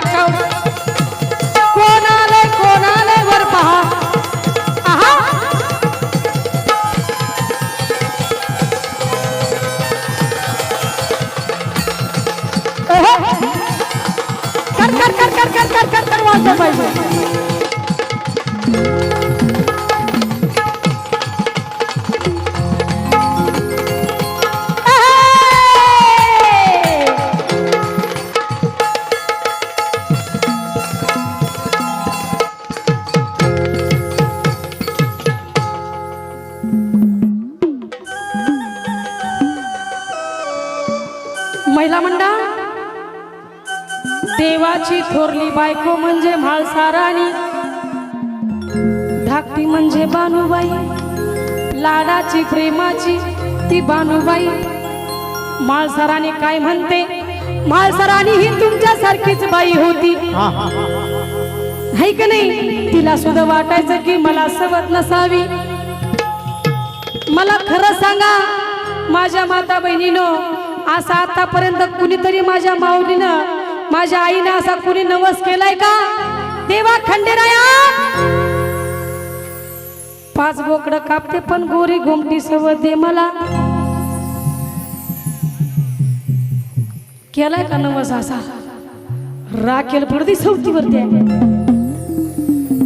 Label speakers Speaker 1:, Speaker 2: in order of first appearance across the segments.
Speaker 1: कोणाले कोणाले कोणाले वर पहा। आहा। कर कर कर कर कर कर कर कर वाजलं पाहिजे। देवाची थोरली बायको म्हणजे म्हाळसाराणी. धाकटी म्हणजे बानुबाई लाडाची प्रेमाची ती बानुबाई माळसराणी काय म्हणते? माळसराणी ही तुमच्यासारखीच बाई होती.
Speaker 2: हा.
Speaker 1: हाय का नाही? तिला सुद्धा वाटायचं की मला सवत नसावी. मला खरं सांगा माझ्या माता बहिणीनो असा आतापर्यंत कुणीतरी माझ्या माऊलीनं माझ्या आईनं असा कुणी नवस केलाय का? देवा खंडेराया! पाच बोकडं कापते पण गोरी घुमटी सवत दे मला. केलाय का नवस असा? राखेल पडदी सवतीवरती आहे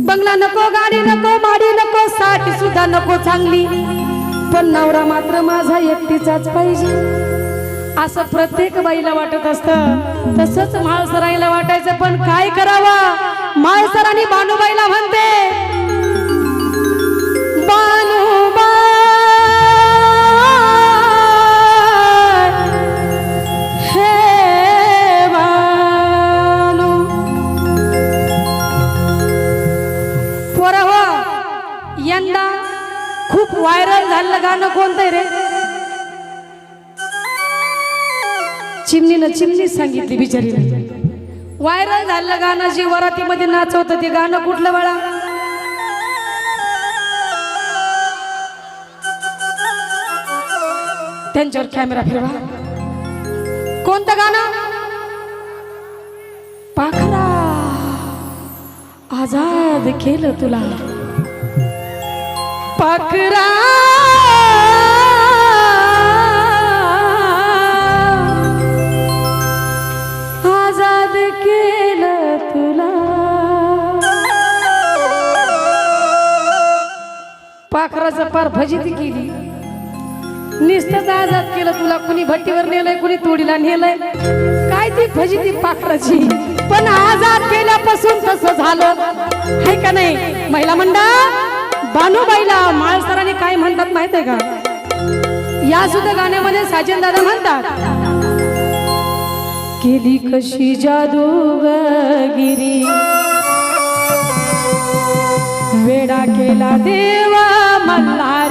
Speaker 1: बंगला नको गाडी नको माडी नको साठी सुद्धा नको चांगली. पण नवरा मात्र माझा एकटीचाच पाहिजे. असं प्रत्येक बाईला वाटत असतं. तसंच माळसराईला वाटायचं पण काय करावं? माळसरानी बानूबाईला म्हणते सांगितली बिचारी व्हायरल झालं गाणं जे वरातीमध्ये नाचवत ते गाणं कुठलं बाळा? त्यांच्यावर कॅमेरा फिरवा. कोणतं गाणं? पाखरा. आजाद केलं तुला. पाखरा. केलं तुला. पाखराचं पार फजिती केली. निस्तच आजाद केलं तुला. कुणी भट्टीवर नेलंय कुणी तोडीला नेलंय. काय ती फजिती पाखराची? पण आजाद केल्यापासून तसं झालं. आहे का नाही? महिला मंडळ बानूबाईला माळसराने काय म्हणतात माहीत आहे का? या सुद्धा गाण्यामध्ये साजन दादा म्हणतात केली कशी जादूगिरी वेडा केला देवा मल्हारी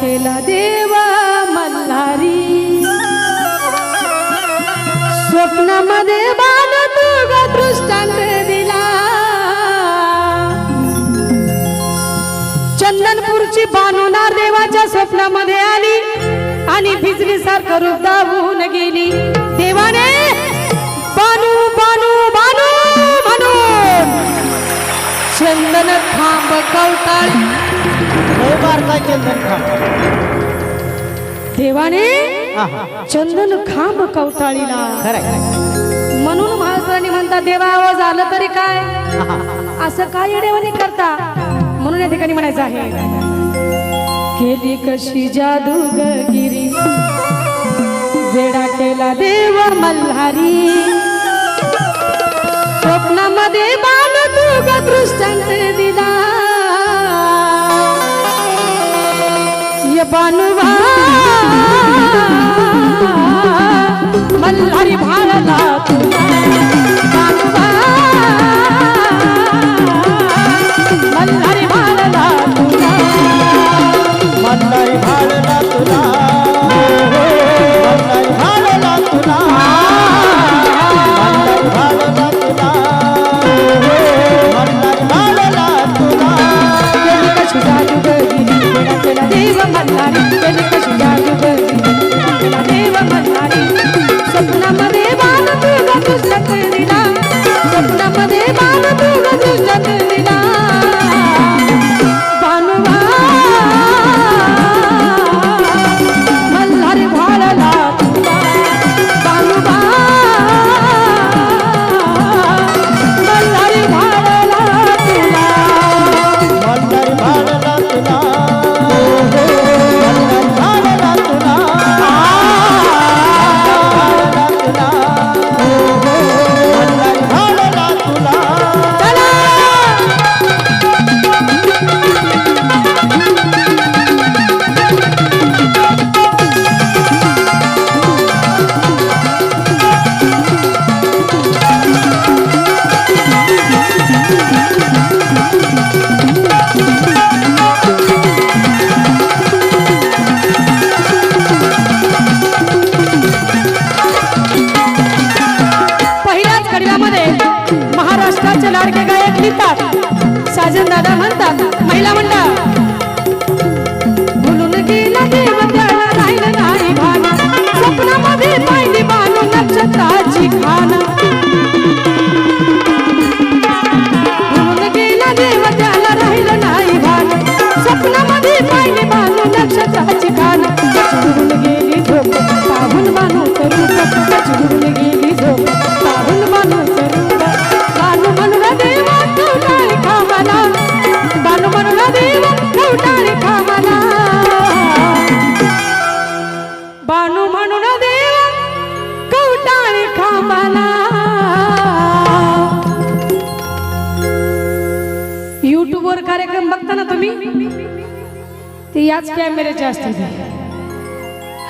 Speaker 1: केला देवा मल्हारी. स्वप्नामध्ये बाण तुगा दृष्टांत दिला. चंदनपूरची बानुनार देवाच्या स्वप्नामध्ये आली आणि भिजली सारखं रूप दाबून गेली. देवाने बानू बानू बानू म्हणून चंदन
Speaker 2: थांब कवताळी.
Speaker 1: देवाने चंदन खांब
Speaker 2: कवताळीला.
Speaker 1: म्हणून महाराजांनी म्हणता देवा हो, आवाज आलं तरी काय? असं काय देवाने करता? म्हणून या ठिकाणी म्हणायचं आहे केली कशी जादू गिरी? वेडा केला देव मल्हारी. स्वप्नामध्ये बाल तू दिला. বনবা ती याच कॅमेऱ्याची असते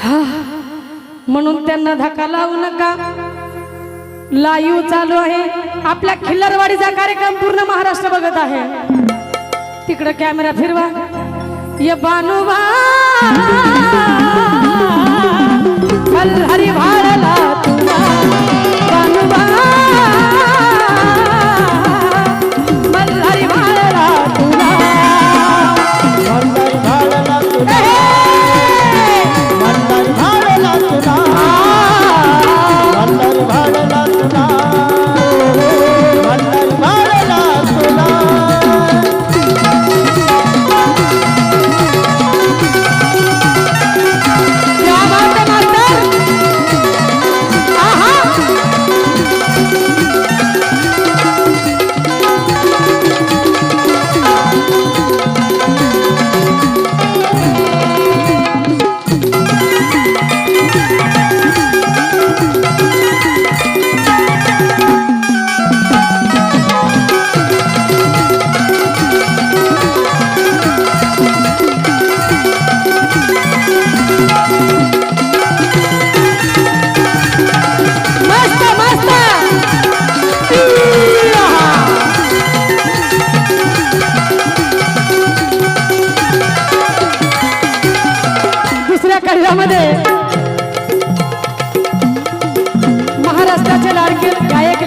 Speaker 1: हा म्हणून त्यांना धक्का लावू नका. लाईव्ह चालू आहे. आपल्या खिल्लरवाडीचा कार्यक्रम पूर्ण महाराष्ट्र बघत आहे. तिकडं कॅमेरा फिरवा. ये बानुबा.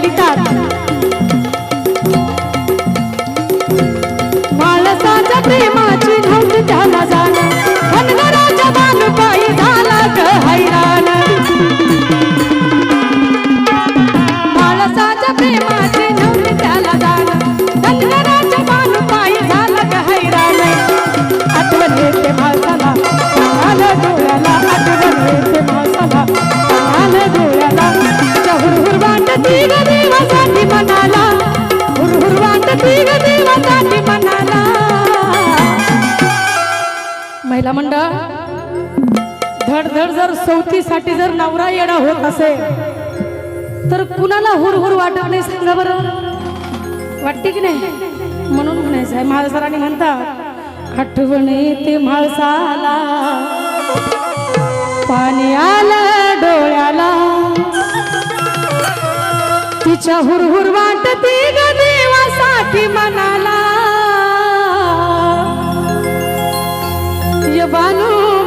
Speaker 1: లలిత महिला मंडळ धडधड जर सवतीसाठी जर नवरा येणं होत असेल तर कुणाला हुरहुर वाटत नाही सांगा बरं? वाटते की नाही? म्हणून म्हणायचं आहे. महाराजांनी म्हणतात आठवणी ते म्हाळसाला. पाणी आलं डोळ्याला. तिच्या हुरहुर वाटते ग देवासाठी मनाला. ये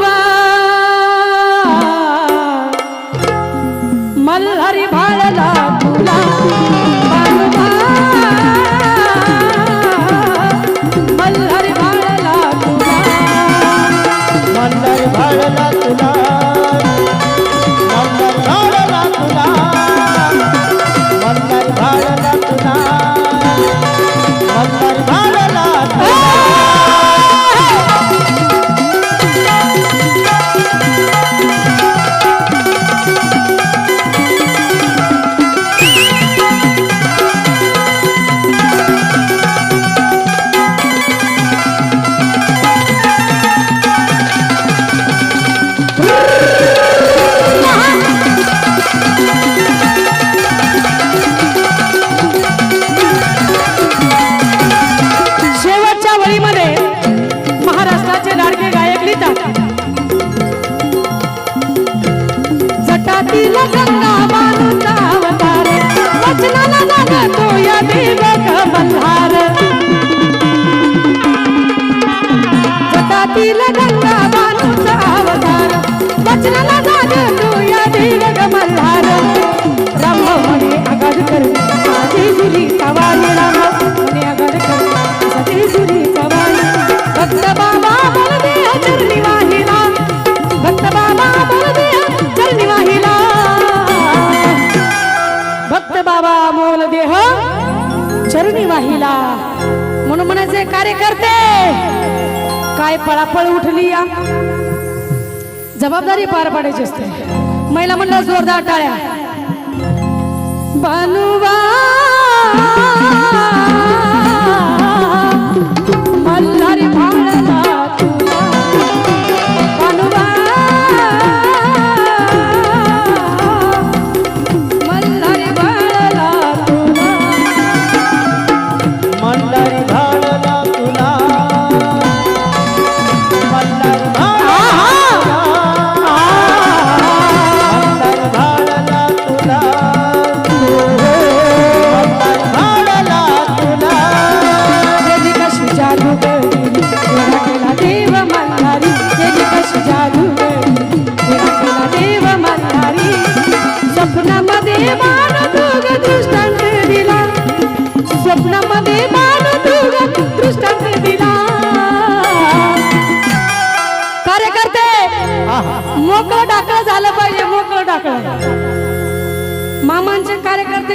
Speaker 1: करते. काय पळापळ उठली या? जबाबदारी पार पाडायची असते. महिला मंडळ जोरदार टाळ्या. बानुबा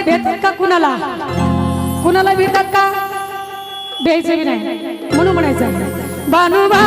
Speaker 1: देतात का कुणाला? कुणाला भिडतात का? द्यायचं की नाही? म्हणून म्हणायचं. बानुबा